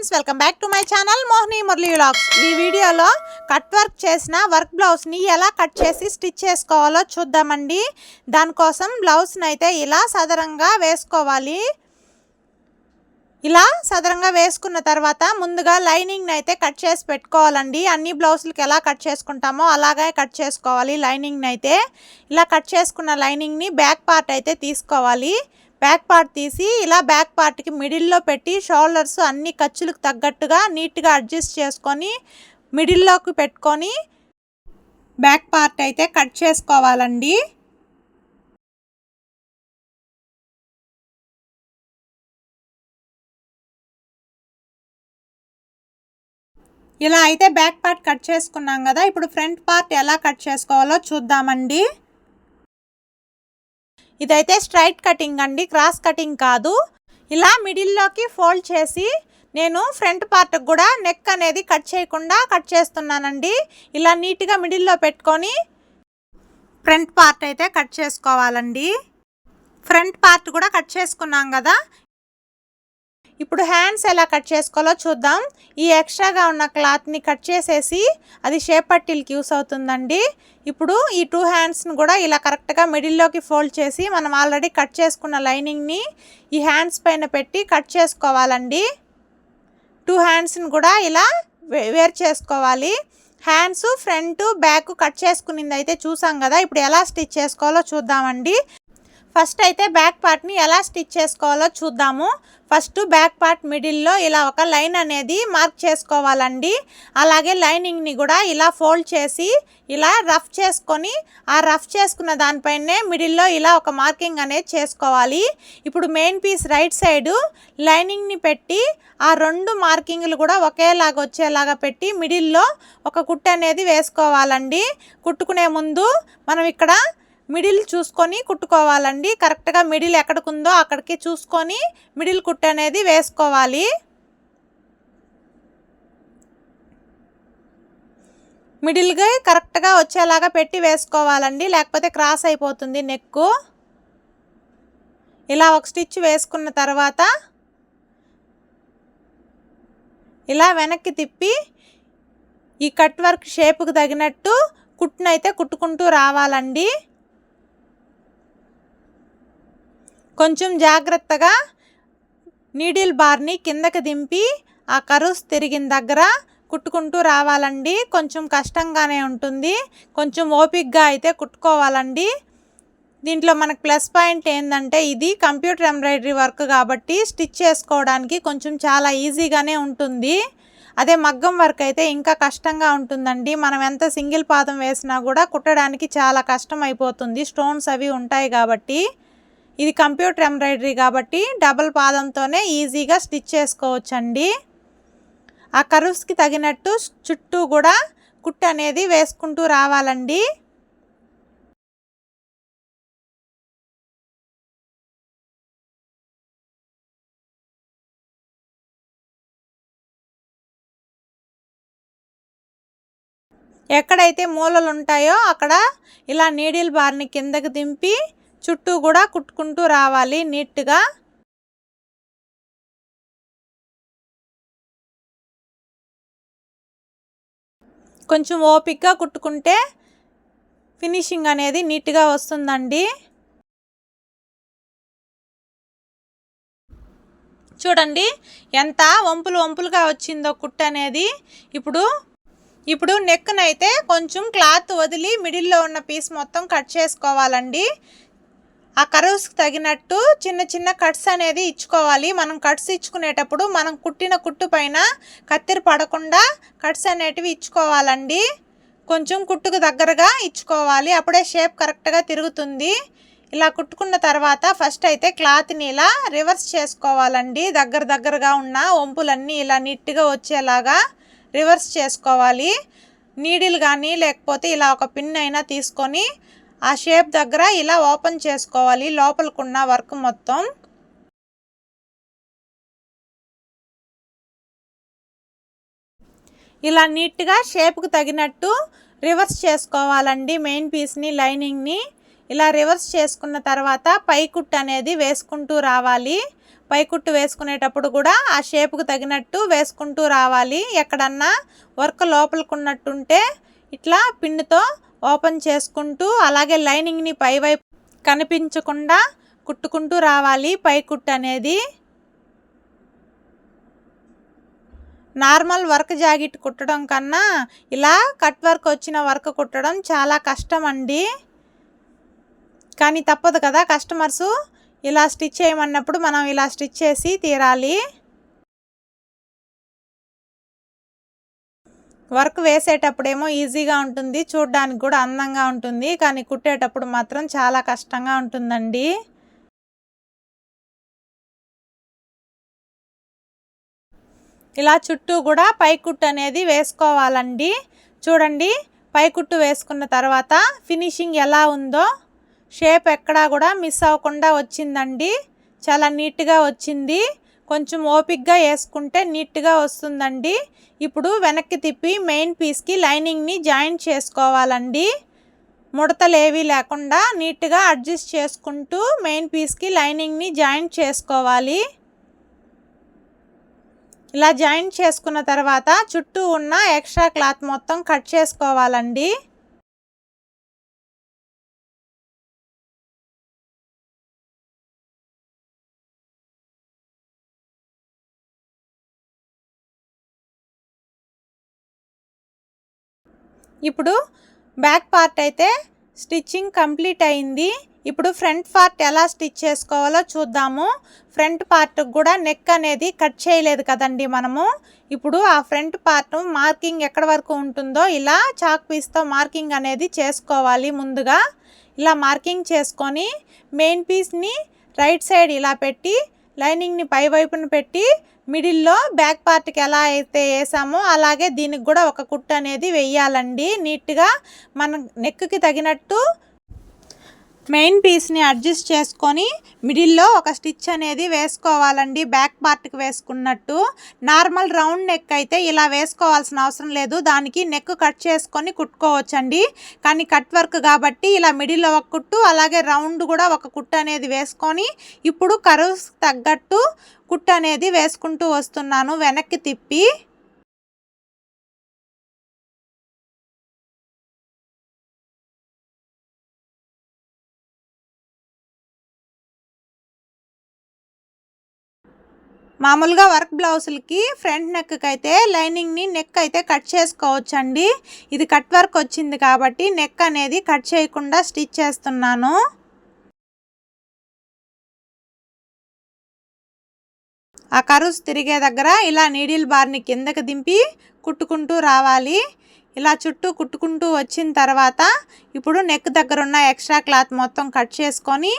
Friends welcome back to my channel Mohini Murali vlogs ఈ వీడియోలో cut work చేసిన work బ్లౌజ్ని ఎలా కట్ చేసి స్టిచ్ చేసుకోవాలో చూద్దామండి. దానికోసం బ్లౌజ్ని అయితే ఇలా సదరంగా వేసుకోవాలి. ఇలా సదరంగా వేసుకున్న తర్వాత ముందుగా లైనింగ్ని అయితే కట్ చేసి పెట్టుకోవాలండి. అన్ని బ్లౌజులకి ఎలా కట్ చేసుకుంటామో అలాగే కట్ చేసుకోవాలి. లైనింగ్ని అయితే ఇలా కట్ చేసుకున్న లైనింగ్ని బ్యాక్ పార్ట్ అయితే తీసుకోవాలి. బ్యాక్ పార్ట్ తీసి ఇలా బ్యాక్ పార్ట్కి మిడిల్లో పెట్టి షోల్డర్స్ అన్ని ఖర్చులకు తగ్గట్టుగా నీట్గా అడ్జస్ట్ చేసుకొని మిడిల్లోకి పెట్టుకొని బ్యాక్ పార్ట్ అయితే కట్ చేసుకోవాలండి. ఇలా అయితే బ్యాక్ పార్ట్ కట్ చేసుకున్నాం కదా ఇప్పుడు ఫ్రంట్ పార్ట్ ఎలా కట్ చేసుకోవాలో చూద్దామండి. ఇదైతే స్ట్రైట్ కటింగ్ అండి క్రాస్ కటింగ్ కాదు. ఇలా మిడిల్లోకి ఫోల్డ్ చేసి నేను ఫ్రంట్ పార్ట్ కూడా నెక్ అనేది కట్ చేయకుండా కట్ చేస్తున్నానండి. ఇలా నీట్గా మిడిల్లో పెట్టుకొని ఫ్రంట్ పార్ట్ అయితే కట్ చేసుకోవాలండి. ఫ్రంట్ పార్ట్ కూడా కట్ చేసుకున్నాం కదా ఇప్పుడు హ్యాండ్స్ ఎలా కట్ చేసుకోవాలో చూద్దాం. ఈ ఎక్స్ట్రాగా ఉన్న క్లాత్ని కట్ చేసేసి అది షేప్ పట్టీలకి యూస్ అవుతుందండి. ఇప్పుడు ఈ టూ హ్యాండ్స్ని కూడా ఇలా కరెక్ట్గా మిడిల్లోకి ఫోల్డ్ చేసి మనం ఆల్రెడీ కట్ చేసుకున్న లైనింగ్ని ఈ హ్యాండ్స్ పైన పెట్టి కట్ చేసుకోవాలండి. టూ హ్యాండ్స్ని కూడా ఇలా వేర్ చేసుకోవాలి. హ్యాండ్స్ ఫ్రంట్ బ్యాక్ కట్ చేసుకునింది అయితే చూసాం కదా ఇప్పుడు ఎలా స్టిచ్ చేసుకోవాలో చూద్దామండి. ఫస్ట్ అయితే బ్యాక్ పార్ట్ని ఎలా స్టిచ్ చేసుకోవాలో చూద్దాము. ఫస్ట్ బ్యాక్ పార్ట్ మిడిల్లో ఇలా ఒక లైన్ అనేది మార్క్ చేసుకోవాలండి. అలాగే లైనింగ్ని కూడా ఇలా ఫోల్డ్ చేసి ఇలా రఫ్ చేసుకొని ఆ రఫ్ చేసుకున్న దానిపైనే మిడిల్లో ఇలా ఒక మార్కింగ్ అనేది చేసుకోవాలి. ఇప్పుడు మెయిన్ పీస్ రైట్ సైడు లైనింగ్ని పెట్టి ఆ రెండు మార్కింగ్లు కూడా ఒకేలాగా వచ్చేలాగా పెట్టి మిడిల్లో ఒక కుట్టు అనేది వేసుకోవాలండి. కుట్టుకునే ముందు మనం ఇక్కడ మిడిల్ చూసుకొని కుట్టుకోవాలండి. కరెక్ట్గా మిడిల్ ఎక్కడికుందో అక్కడికి చూసుకొని మిడిల్ కుట్టు అనేది వేసుకోవాలి. మిడిల్గా కరెక్ట్గా వచ్చేలాగా పెట్టి వేసుకోవాలండి. లేకపోతే క్రాస్ అయిపోతుంది నెక్కు. ఇలా ఒక స్టిచ్ వేసుకున్న తర్వాత ఇలా వెనక్కి తిప్పి ఈ కట్ వర్క్ షేప్కి తగినట్టు కుట్టునైతే కుట్టుకుంటూ రావాలండి. కొంచెం జాగ్రత్తగా నీడిల్ బార్ని కిందకి దింపి ఆ కరుస్ తిరిగిన దగ్గర కుట్టుకుంటూ రావాలండి. కొంచెం కష్టంగానే ఉంటుంది. కొంచెం ఓపిక్గా అయితే కుట్టుకోవాలండి. దీంట్లో మనకు ప్లస్ పాయింట్ ఏంటంటే ఇది కంప్యూటర్ ఎంబ్రాయిడరీ వర్క్ కాబట్టి స్టిచ్ చేసుకోవడానికి కొంచెం చాలా ఈజీగానే ఉంటుంది. అదే మగ్గం వర్క్ అయితే ఇంకా కష్టంగా ఉంటుందండి. మనం ఎంత సింగిల్ పాదం వేసినా కూడా కుట్టడానికి చాలా కష్టం అయిపోతుంది స్టోన్స్ అవి ఉంటాయి కాబట్టి ఇది కంప్యూటర్ ఎంబ్రాయిడరీ కాబట్టి డబల్ పాదంతోనే ఈజీగా స్టిచ్ చేసుకోవచ్చండి. ఆ కరువ్స్కి తగినట్టు చుట్టూ కూడా కుట్టు అనేది వేసుకుంటూ రావాలండి. ఎక్కడైతే మూలలు ఉంటాయో అక్కడ ఇలా నీడిల్ బార్ని కిందకి దింపి చుట్టూ కూడా కుట్టుకుంటూ రావాలి నీట్గా. కొంచెం ఓపిక్గా కుట్టుకుంటే ఫినిషింగ్ అనేది నీట్గా వస్తుందండి. చూడండి ఎంత వంపులు వంపులుగా వచ్చిందో కుట్టు అనేది. ఇప్పుడు ఇప్పుడు నెక్నైతే కొంచెం క్లాత్ వదిలి మిడిల్లో ఉన్న పీస్ మొత్తం కట్ చేసుకోవాలండి. ఆ కరువుస్కి తగినట్టు చిన్న చిన్న కట్స్ అనేది ఇచ్చుకోవాలి. మనం కట్స్ ఇచ్చుకునేటప్పుడు మనం కుట్టిన కుట్టు పైన కత్తిరి పడకుండా కట్స్ అనేటివి ఇచ్చుకోవాలండి. కొంచెం కుట్టుకు దగ్గరగా ఇచ్చుకోవాలి. అప్పుడే షేప్ కరెక్ట్గా తిరుగుతుంది. ఇలా కుట్టుకున్న తర్వాత ఫస్ట్ అయితే క్లాత్ని ఇలా రివర్స్ చేసుకోవాలండి. దగ్గర దగ్గరగా ఉన్న వంపులన్నీ ఇలా నీట్గా వచ్చేలాగా రివర్స్ చేసుకోవాలి. నీడిల్ కానీ లేకపోతే ఇలా ఒక పిన్ అయినా తీసుకొని ఆ షేప్ దగ్గర ఇలా ఓపెన్ చేసుకోవాలి. లోపలకున్న వర్క్ మొత్తం ఇలా నీట్గా షేప్కి తగినట్టు రివర్స్ చేసుకోవాలండి. మెయిన్ పీస్ని లైనింగ్ని ఇలా రివర్స్ చేసుకున్న తర్వాత పైకుట్టు అనేది వేసుకుంటూ రావాలి. పైకుట్టు వేసుకునేటప్పుడు కూడా ఆ షేప్కు తగినట్టు వేసుకుంటూ రావాలి. ఎక్కడన్నా వర్క్ లోపలికున్నట్టుంటే ఇట్లా పిన్నుతో ఓపెన్ చేసుకుంటూ అలాగే లైనింగ్ని పైవైపు కనిపించకుండా కుట్టుకుంటూ రావాలి. పై కుట్టు అనేది నార్మల్ వర్క్ జాకెట్ కుట్టడం కన్నా ఇలా కట్ వర్క్ వచ్చిన వర్క్ కుట్టడం చాలా కష్టం అండి కానీ తప్పదు కదా కస్టమర్సు. ఇలా స్టిచ్ చేయమన్నప్పుడు మనం ఇలా స్టిచ్ చేసి తీరాలి. వర్క్ వేసేటప్పుడేమో ఈజీగా ఉంటుంది చూడడానికి కూడా అందంగా ఉంటుంది కానీ కుట్టేటప్పుడు మాత్రం చాలా కష్టంగా ఉంటుందండి. ఇలా చుట్టూ కూడా పైకుట్టు అనేది వేసుకోవాలండి. చూడండి పైకుట్టు వేసుకున్న తర్వాత ఫినిషింగ్ ఎలా ఉందో షేప్ ఎక్కడా కూడా మిస్ అవ్వకుండా వచ్చిందండి. చాలా నీట్గా వచ్చింది. కొంచెం ఓపిక్గా వేసుకుంటే నీట్గా వస్తుందండి. ఇప్పుడు వెనక్కి తిప్పి మెయిన్ పీస్కి లైనింగ్ని జాయింట్ చేసుకోవాలండి. ముడతలు లేకుండా నీట్గా అడ్జస్ట్ చేసుకుంటూ మెయిన్ పీస్కి లైనింగ్ని జాయింట్ చేసుకోవాలి. ఇలా జాయింట్ చేసుకున్న తర్వాత చుట్టూ ఉన్న ఎక్స్ట్రా క్లాత్ మొత్తం కట్ చేసుకోవాలండి. ఇప్పుడు బ్యాక్ పార్ట్ అయితే స్టిచ్చింగ్ కంప్లీట్ అయింది. ఇప్పుడు ఫ్రంట్ పార్ట్ ఎలా స్టిచ్ చేసుకోవాలో చూద్దాము. ఫ్రంట్ పార్ట్ కూడా నెక్ అనేది కట్ చేయలేదు కదండి మనము. ఇప్పుడు ఆ ఫ్రంట్ పార్ట్ మార్కింగ్ ఎక్కడ వరకు ఉంటుందో ఇలా చాక్ పీస్తో మార్కింగ్ అనేది చేసుకోవాలి ముందుగా. ఇలా మార్కింగ్ చేసుకొని మెయిన్ పీస్ని రైట్ సైడ్ ఇలా పెట్టి లైనింగ్ని పై వైపున పెట్టి మిడిల్లో బ్యాక్ పార్ట్కి ఎలా అయితే వేసామో అలాగే దీనికి కూడా ఒక కుట్టు అనేది వెయ్యాలండి నీట్గా మన నెక్కి తగినట్టు మెయిన్ పీస్ని అడ్జస్ట్ చేసుకొని మిడిల్లో ఒక స్టిచ్ అనేది వేసుకోవాలండి. బ్యాక్ పార్ట్కి వేసుకున్నట్టు. నార్మల్ రౌండ్ నెక్ అయితే ఇలా వేసుకోవాల్సిన అవసరం లేదు. దానికి నెక్ కట్ చేసుకొని కుట్టుకోవచ్చండి. కానీ కట్ వర్క్ కాబట్టి ఇలా మిడిల్లో ఒక కుట్టు అలాగే రౌండ్ కూడా ఒక కుట్టు అనేది వేసుకొని ఇప్పుడు కరువు తగ్గట్టు కుట్టు అనేది వేసుకుంటూ వస్తున్నాను. వెనక్కి తిప్పి మామూలుగా వర్క్ బ్లౌజులకి ఫ్రంట్ నెక్కి అయితే లైనింగ్ని నెక్ అయితే కట్ చేసుకోవచ్చండి. ఇది కట్ వర్క్ వచ్చింది కాబట్టి నెక్ అనేది కట్ చేయకుండా స్టిచ్ చేస్తున్నాను. ఆ కరుస్ తిరిగే దగ్గర ఇలా నీడిల్ బార్ని కిందకి దింపి కుట్టుకుంటూ రావాలి. ఇలా చుట్టూ కుట్టుకుంటూ వచ్చిన తర్వాత ఇప్పుడు నెక్ దగ్గర ఉన్న ఎక్స్ట్రా క్లాత్ మొత్తం కట్ చేసుకొని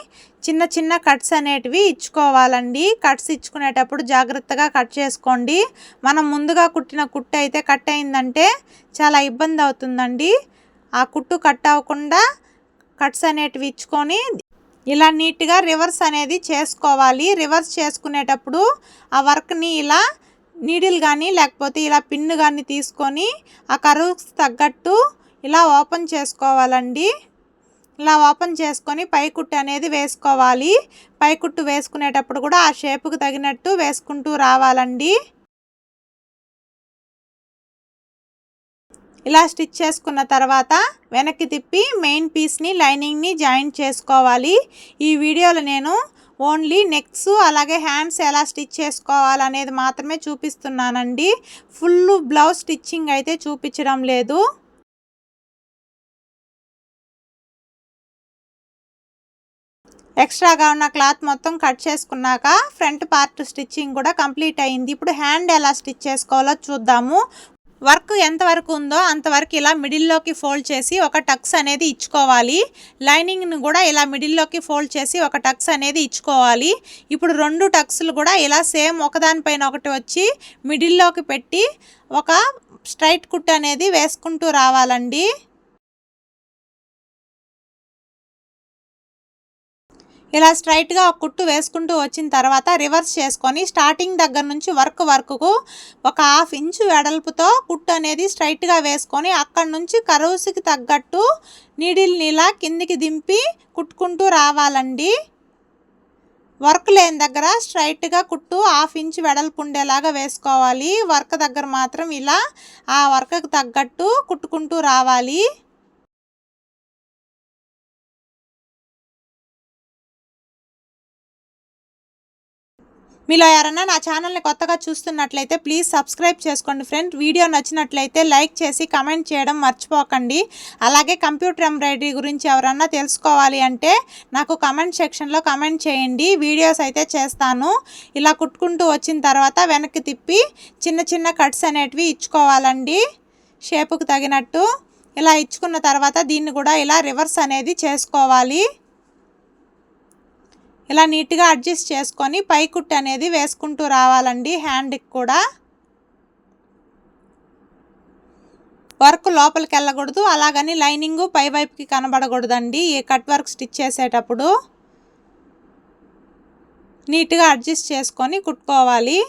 చిన్న చిన్న కట్స్ అనేటివి ఇచ్చుకోవాలండి. కట్స్ ఇచ్చుకునేటప్పుడు జాగ్రత్తగా కట్ చేసుకోండి. మనం ముందుగా కుట్టిన కుట్టు అయితే కట్ అయిందంటే చాలా ఇబ్బంది అవుతుందండి. ఆ కుట్టు కట్ అవ్వకుండా కట్స్ అనేటివి ఇచ్చుకొని ఇలా నీట్గా రివర్స్ అనేది చేసుకోవాలి. రివర్స్ చేసుకునేటప్పుడు ఆ వర్క్ని ఇలా నీడిల్ కానీ లేకపోతే ఇలా పిన్ను కానీ తీసుకొని ఆ కరువుకి తగ్గట్టు ఇలా ఓపెన్ చేసుకోవాలండి. ఇలా ఓపెన్ చేసుకొని పైకుట్టు అనేది వేసుకోవాలి. పైకుట్టు వేసుకునేటప్పుడు కూడా ఆ షేపుకు తగినట్టు వేసుకుంటూ రావాలండి. ఇలా స్టిచ్ చేసుకున్న తర్వాత వెనక్కి తిప్పి మెయిన్ పీస్ని లైనింగ్ని జాయింట్ చేసుకోవాలి. ఈ వీడియోలో నేను ఓన్లీ నెక్స్ అలాగే హ్యాండ్స్ ఎలా స్టిచ్ చేసుకోవాలనేది మాత్రమే చూపిస్తున్నానండి. ఫుల్ బ్లౌజ్ స్టిచ్చింగ్ అయితే చూపించడం లేదు. ఎక్స్ట్రాగా ఉన్న క్లాత్ మొత్తం కట్ చేసుకున్నాక ఫ్రంట్ పార్ట్ స్టిచ్చింగ్ కూడా కంప్లీట్ అయింది. ఇప్పుడు హ్యాండ్ ఎలా స్టిచ్ చేసుకోవాలో చూద్దాము. వర్క్ ఎంతవరకు ఉందో అంతవరకు ఇలా మిడిల్లోకి ఫోల్డ్ చేసి ఒక టక్స్ అనేది ఇచ్చుకోవాలి. లైనింగ్ను కూడా ఇలా మిడిల్లోకి ఫోల్డ్ చేసి ఒక టక్స్ అనేది ఇచ్చుకోవాలి. ఇప్పుడు రెండు టక్స్లు కూడా ఇలా సేమ్ ఒకదానిపైన ఒకటి వచ్చి మిడిల్లోకి పెట్టి ఒక స్ట్రైట్ కుట్ అనేది వేసుకుంటూ రావాలండి. ఇలా స్ట్రైట్గా ఒక కుట్టు వేసుకుంటూ వచ్చిన తర్వాత రివర్స్ చేసుకొని స్టార్టింగ్ దగ్గర నుంచి వర్క్ వర్క్కు ఒక హాఫ్ ఇంచు వెడల్పుతో కుట్టు అనేది స్ట్రైట్గా వేసుకొని అక్కడి నుంచి కరువుసికి తగ్గట్టు నీడిల్ని ఇలా కిందికి దింపి కుట్టుకుంటూ రావాలండి. వర్క్ లేని దగ్గర స్ట్రైట్గా కుట్టు హాఫ్ ఇంచ్ వెడల్పు ఉండేలాగా వేసుకోవాలి. వర్క్ దగ్గర మాత్రం ఇలా ఆ వర్క్కి తగ్గట్టు కుట్టుకుంటూ రావాలి. మీలో ఎవరన్నా నా ఛానల్ని కొత్తగా చూస్తున్నట్లయితే ప్లీజ్ సబ్స్క్రైబ్ చేసుకోండి ఫ్రెండ్. వీడియో నచ్చినట్లయితే లైక్ చేసి కమెంట్ చేయడం మర్చిపోకండి. అలాగే కంప్యూటర్ ఎంబ్రాయిడరీ గురించి ఎవరన్నా తెలుసుకోవాలి అంటే నాకు కమెంట్ సెక్షన్లో కమెంట్ చేయండి. వీడియోస్ అయితే చేస్తాను. ఇలా కుట్టుకుంటూ వచ్చిన తర్వాత వెనక్కి తిప్పి చిన్న చిన్న కట్స్ అనేటివి ఇచ్చుకోవాలండి. షేపుకు తగినట్టు. ఇలా ఇచ్చుకున్న తర్వాత దీన్ని కూడా ఇలా రివర్స్ అనేది చేసుకోవాలి. ఇలా నీట్గా అడ్జస్ట్ చేసుకొని పై కుట్టు అనేది వేసుకుంటూ రావాలండి. హ్యాండ్కి కూడా. వర్క్ లోపలికి వెళ్ళకూడదు. అలాగని లైనింగ్ పై వైపుకి కనబడకూడదండి. ఈ కట్ వర్క్ స్టిచ్ చేసేటప్పుడు. నీట్గా అడ్జస్ట్ చేసుకొని కుట్టుకోవాలి.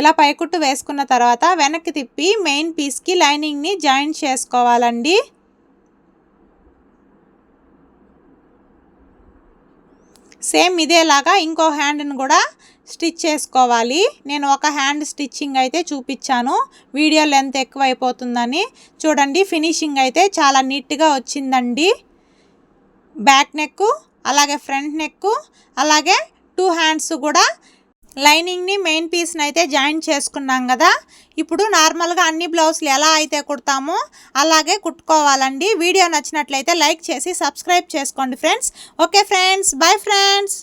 ఇలా పైకుట్టు వేసుకున్న తర్వాత వెనక్కి తిప్పి మెయిన్ పీస్కి లైనింగ్ని జాయిన్ చేసుకోవాలండి. సేమ్ ఇదేలాగా ఇంకో హ్యాండ్ని కూడా స్టిచ్ చేసుకోవాలి. నేను ఒక హ్యాండ్ స్టిచ్చింగ్ అయితే చూపించాను. వీడియో లెంత్ ఎక్కువ అయిపోతుందని చూడండి ఫినిషింగ్ అయితే చాలా నీట్గా వచ్చిందండి. బ్యాక్ నెక్ అలాగే ఫ్రంట్ నెక్ అలాగే టూ హ్యాండ్స్ కూడా లైనింగ్ని మెయిన్ పీస్ని అయితే జాయిన్ చేసుకున్నాం కదా. ఇప్పుడు నార్మల్గా అన్ని బ్లౌజ్లు ఎలా అయితే కుడతామో అలాగే కుట్టుకోవాలండి. వీడియో నచ్చినట్లయితే లైక్ చేసి సబ్స్క్రైబ్ చేసుకోండి friends. Okay friends. Bye friends.